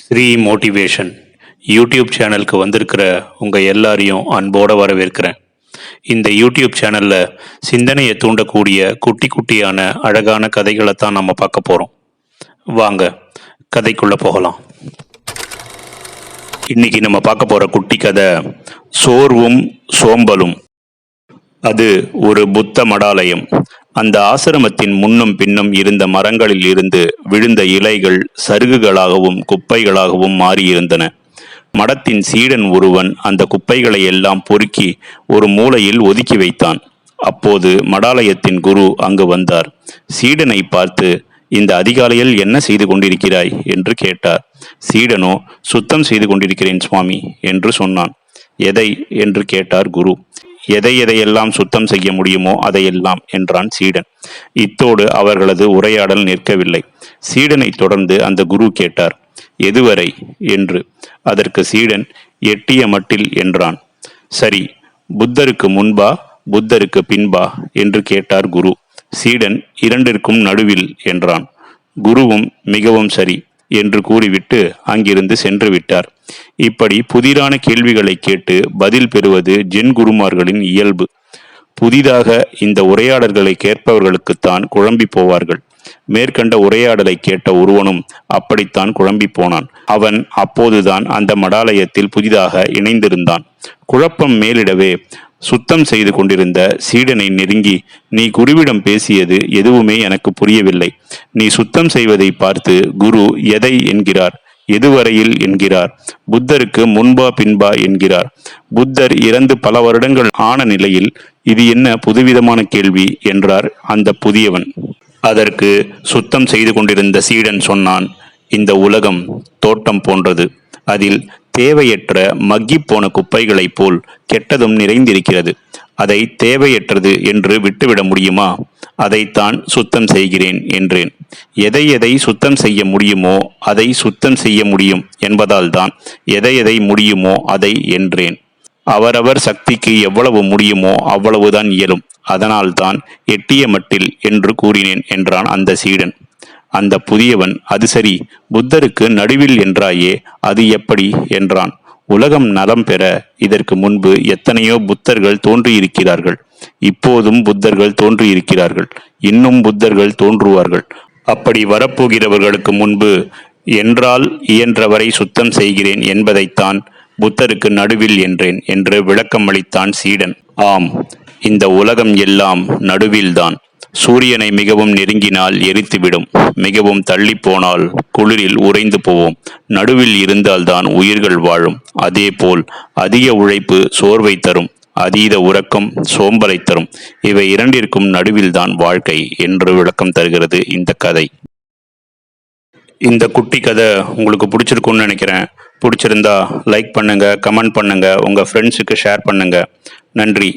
Sri motivation YouTube சேனலுக்கு வந்திருக்கிற உங்கள் எல்லாரையும் அன்போடு வரவேற்கிறேன். இந்த யூடியூப் சேனலில் சிந்தனையை தூண்டக்கூடிய குட்டி குட்டியான அழகான கதைகளை தான் நம்ம பார்க்க போகிறோம் வாங்க கதைக்குள்ளே போகலாம். இன்னைக்கு நம்ம பார்க்க போகிற குட்டி கதை சோர்வும் சோம்பலும். அது ஒரு புத்த மடாலயம். அந்த ஆசிரமத்தின் முன்னும் பின்னும் இருந்த மரங்களில் இருந்து விழுந்த இலைகள் சருகுகளாகவும் குப்பைகளாகவும் மாறியிருந்தன. மடத்தின் சீடன் ஒருவன் அந்த குப்பைகளை எல்லாம் பொறுக்கி ஒரு மூலையில் ஒதுக்கி வைத்தான். அப்போது மடாலயத்தின் குரு அங்கு வந்தார். சீடனை பார்த்து இந்த அதிகாலையில் என்ன செய்து கொண்டிருக்கிறாய்? என்று கேட்டார். சீடனோ சுத்தம் செய்து கொண்டிருக்கிறேன் சுவாமி என்று சொன்னான். எதை? என்று கேட்டார் குரு. எதை எதையெல்லாம் சுத்தம் செய்ய முடியுமோ அதையெல்லாம் என்றான் சீடன். இத்தோடு அவர்களது உரையாடல் நிற்கவில்லை. சீடனை தொடர்ந்து அந்த குரு கேட்டார் எதுவரை? என்று. அதற்கு சீடன் எட்டிய மட்டில் என்றான். சரி புத்தருக்கு முன்பா புத்தருக்கு பின்பா? என்று கேட்டார் குரு. சீடன் இரண்டிற்கும் நடுவில் என்றான். குருவும் மிகவும் சரி என்று கூறிவிட்டு அங்கிருந்து சென்று விட்டார் இப்படி புதிரான கேள்விகளை கேட்டு பதில் பெறுவது ஜென் குருமார்களின் இயல்பு. புதிதாக இந்த உரையாடல்களை கேட்பவர்களுக்குத்தான் குழம்பி போவார்கள். மேற்கண்ட உரையாடலை கேட்ட ஒருவனும் அப்படித்தான் குழம்பி போனான். அவன் அப்போதுதான் அந்த மடாலயத்தில் புதிதாக இணைந்திருந்தான். குழப்பம் மேலிடவே சுத்தம் செய்து கொண்டிருந்த சீடனை நெருங்கி நீ குருவிடம் பேசியது எதுவுமே எனக்கு புரியவில்லை. நீ சுத்தம் செய்வதை பார்த்து குரு எதை என்கிறார்? எதுவரையில் என்கிறார்? புத்தருக்கு முன்பா பின்பா என்கிறார். புத்தர் இறந்து பல வருடங்கள் ஆன நிலையில் இது என்ன புதுவிதமான கேள்வி? என்றார் அந்த புதியவன். அதற்கு சுத்தம் செய்து கொண்டிருந்த சீடன் சொன்னான் இந்த உலகம் தோட்டம் போன்றது. அதில் தேவையற்ற மக்கிப்போன குப்பைகளைப் போல் கெட்டதும் நிறைந்திருக்கிறது. அதை தேவையற்றது என்று விட்டுவிட முடியுமா? அதைத்தான் சுத்தம் செய்கிறேன் என்றேன். எதை எதை சுத்தம் செய்ய முடியுமோ அதை சுத்தம் செய்ய முடியும் என்பதால் தான் எதை எதை முடியுமோ அதை என்றேன். அவரவர் சக்திக்கு எவ்வளவு முடியுமோ அவ்வளவுதான் இயலும். அதனால்தான் எட்டிய மட்டில் என்று கூறினேன் என்றான் அந்த சீடன். அந்த புதியவன் அது சரி புத்தருக்கு நடுவில் என்றாயே அது எப்படி? என்றான். உலகம் நலம் பெற இதற்கு முன்பு எத்தனையோ புத்தர்கள் தோன்றியிருக்கிறார்கள். இப்போதும் புத்தர்கள் தோன்றியிருக்கிறார்கள். இன்னும் புத்தர்கள் தோன்றுவார்கள். அப்படி வரப்போகிறவர்களுக்கு முன்பு என்றால் இயன்றவரை சுத்தம் செய்கிறேன் என்பதைத்தான் புத்தருக்கு நடுவில் என்றேன் என்று விளக்கம் அளித்தான் சீடன். ஆம் இந்த உலகம் எல்லாம் நடுவில்தான். சூரியனை மிகவும் நெருங்கினால் எரித்துவிடும். மிகவும் தள்ளி போனால் குளிரில் உறைந்து போவோம். நடுவில் இருந்தால்தான் உயிர்கள் வாழும். அதேபோல் அதிக உழைப்பு சோர்வை தரும். அதீத உறக்கம் சோம்பலை தரும். இவை இரண்டிற்கும் நடுவில்தான் வாழ்க்கை என்று விளக்கம் தருகிறது இந்த கதை. இந்த குட்டி கதை உங்களுக்கு பிடிச்சிருக்கும்னு நினைக்கிறேன். பிடிச்சிருந்தா லைக் பண்ணுங்கள் கமெண்ட் பண்ணுங்கள் உங்கள் ஃப்ரெண்ட்ஸுக்கு ஷேர் பண்ணுங்க. நன்றி.